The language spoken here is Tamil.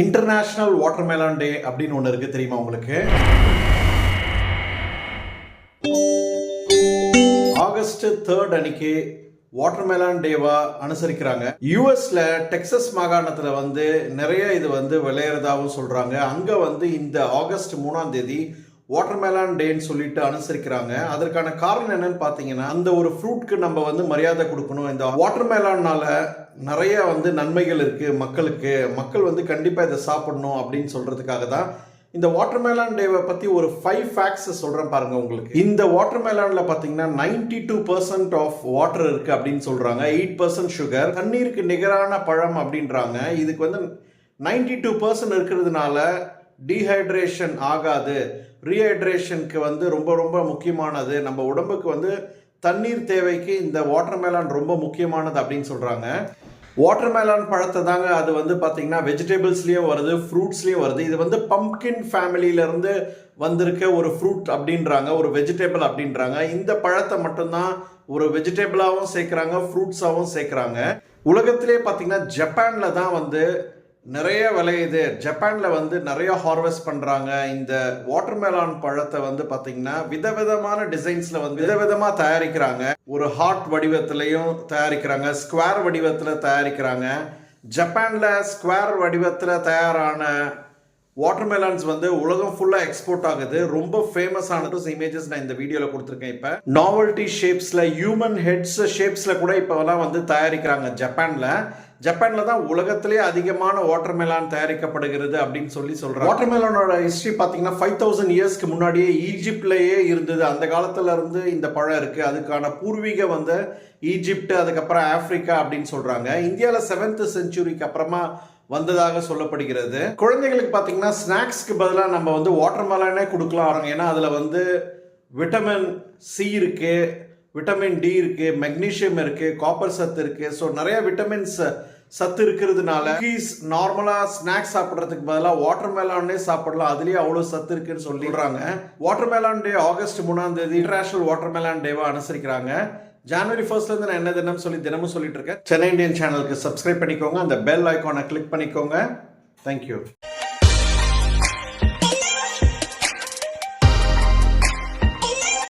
இன்டர்நேஷனல் வாட்டர்மெலான் டே அப்படின்னு ஒன்று இருக்கு தெரியுமா உங்களுக்கு? ஆகஸ்ட் தேர்ட் அன்னைக்கு வாட்டர்மெலான் டேவா அனுசரிக்கிறாங்க. யூஎஸ்ல டெக்சஸ் மாகாணத்துல வந்து நிறைய இது வந்து விளையிறதாவும் சொல்றாங்க. அங்க வந்து இந்த ஆகஸ்ட் மூணாம் தேதி வாட்டர்மெலான் டேன்னு சொல்லிட்டு அனுசரிக்கிறாங்க. அதற்கான காரணம் என்னன்னு பார்த்தீங்கன்னா அந்த ஒரு ஃப்ரூட்க்கு நம்ம வந்து மரியாதை கொடுக்கணும். இந்த வாட்டர்மெலான்னால நிறைய வந்து நன்மைகள் இருக்கு மக்களுக்கு. மக்கள் வந்து கண்டிப்பாக இதை சாப்பிடணும் அப்படின்னு சொல்றதுக்காக தான் இந்த வாட்டர்மேலான் டேவை பற்றி ஒரு ஃபைவ் ஃபேக்ட்ஸ் சொல்கிறேன் பாருங்க உங்களுக்கு. இந்த வாட்டர்மேலானில் பார்த்தீங்கன்னா ninety two percent of water இருக்கு அப்படின்னு சொல்றாங்க. எயிட் பர்சன்ட் சுகர் தண்ணீருக்கு நிகரான பழம் அப்படின்றாங்க. இதுக்கு வந்து நைன்டி டூ பர்சன்ட் இருக்கிறதுனால டீஹைட்ரேஷன் ஆகாது. ரீஹைட்ரேஷனுக்கு வந்து ரொம்ப ரொம்ப முக்கியமானது. நம்ம உடம்புக்கு வந்து தண்ணீர் தேவைக்கு இந்த வாட்டர்மெலான் ரொம்ப முக்கியமானது அப்படின்னு சொல்கிறாங்க வாட்டர் மேலான் பழத்தை தாங்க அது வந்து பார்த்தீங்கன்னா வெஜிடபிள்ஸ்லேயும் வருது ஃப்ரூட்ஸ்லேயும் வருது. இது வந்து பம்ப்கின் ஃபேமிலியிலேருந்து வந்திருக்க ஒரு ஃப்ரூட் அப்படின்றாங்க ஒரு வெஜிடபிள் அப்படின்றாங்க. இந்த பழத்தை மட்டும்தான் ஒரு வெஜிடபிளாகவும் சேர்க்குறாங்க ஃப்ரூட்ஸாகவும் சேர்க்குறாங்க. உலகத்திலே பார்த்தீங்கன்னா ஜப்பானில் தான் வந்து நிறைய விளையுது ஜப்பானில் வந்து நிறைய ஹார்வெஸ்ட் பண்ணுறாங்க இந்த வாட்டர்மெலான் பழத்தை வந்து பார்த்தீங்கன்னா விதவிதமான டிசைன்ஸில் வந்து விதவிதமாக தயாரிக்கிறாங்க. ஒரு ஹார்ட் வடிவத்திலையும் தயாரிக்கிறாங்க. ஸ்கொயர் வடிவத்தில் தயாரிக்கிறாங்க. ஜப்பானில் ஸ்கொயர் வடிவத்தில் தயாரான வாட்டர்மெலான்ஸ் வந்து உலகம் ஃபுல்லாக எக்ஸ்போர்ட் ஆகுது. ரொம்ப ஃபேமஸ் ஆன இமேஜஸ் நான் இந்த வீடியோவில் கொடுத்துருக்கேன் இப்போ. நாவல்ட்டி ஷேப்ஸில் ஹியூமன் ஹெட்ஸ் ஷேப்ஸில் கூட இப்போலாம் வந்து தயாரிக்கிறாங்க ஜப்பானில். ஜப்பானில் தான் உலகத்திலே அதிகமான வாட்டர்மெலான் தயாரிக்கப்படுகிறது அப்படின்னு சொல்லி சொல்கிறாங்க வாட்டர்மெலானோட ஹிஸ்ட்ரி பார்த்தீங்கன்னா ஃபைவ் தௌசண்ட் இயர்ஸ்க்கு முன்னாடியே ஈஜிப்ட்லேயே இருந்தது. அந்த காலத்தில் இருந்து இந்த பழம் இருக்குது அதுக்கான பூர்வீக வந்து ஈஜிப்ட் அதுக்கப்புறம் ஆப்ரிக்கா அப்படின்னு சொல்கிறாங்க இந்தியாவில் செவன்த் செஞ்சுரிக்கு அப்புறமா வந்ததாக சொல்லப்படுகிறது. குழந்தைகளுக்கு பார்த்தீங்கன்னா ஸ்நாக்ஸ்க்கு பதிலாக நம்ம வந்து வாட்டர்மெலானே கொடுக்கலாம். ஏன்னா அதில் வந்து விட்டமின் சி இருக்குது விட்டமின் டி இருக்கு மெக்னீஷியம் இருக்கு காப்பர் சத்து இருக்கு. ஸோ நிறைய விட்டமின்ஸ் சத்து இருக்கிறதுனால குக்கீஸ் நார்மலாக ஸ்நாக்ஸ் சாப்பிட்றதுக்கு பதிலாக வாட்டர்மெலானே சாப்பிடலாம். அதுலேயே அவ்வளோ சத்து இருக்குன்னு சொல்லிடுறாங்க வாட்டர்மெலான் டே ஆகஸ்ட் மூணாம் தேதி இன்டர்நேஷனல் வாட்டர்மெலான் டேவா அனுசரிக்கிறாங்க. ஜனவரி ஃபர்ஸ்ட்லேருந்து நான் என்ன தினம் சொல்லி தினமும் சொல்லிட்டு இருக்கேன். சென்னை இந்தியன் சேனலுக்கு சப்ஸ்கிரைப் பண்ணிக்கோங்க. அந்த பெல் ஐக்கானை கிளிக் பண்ணிக்கோங்க. தேங்க்யூ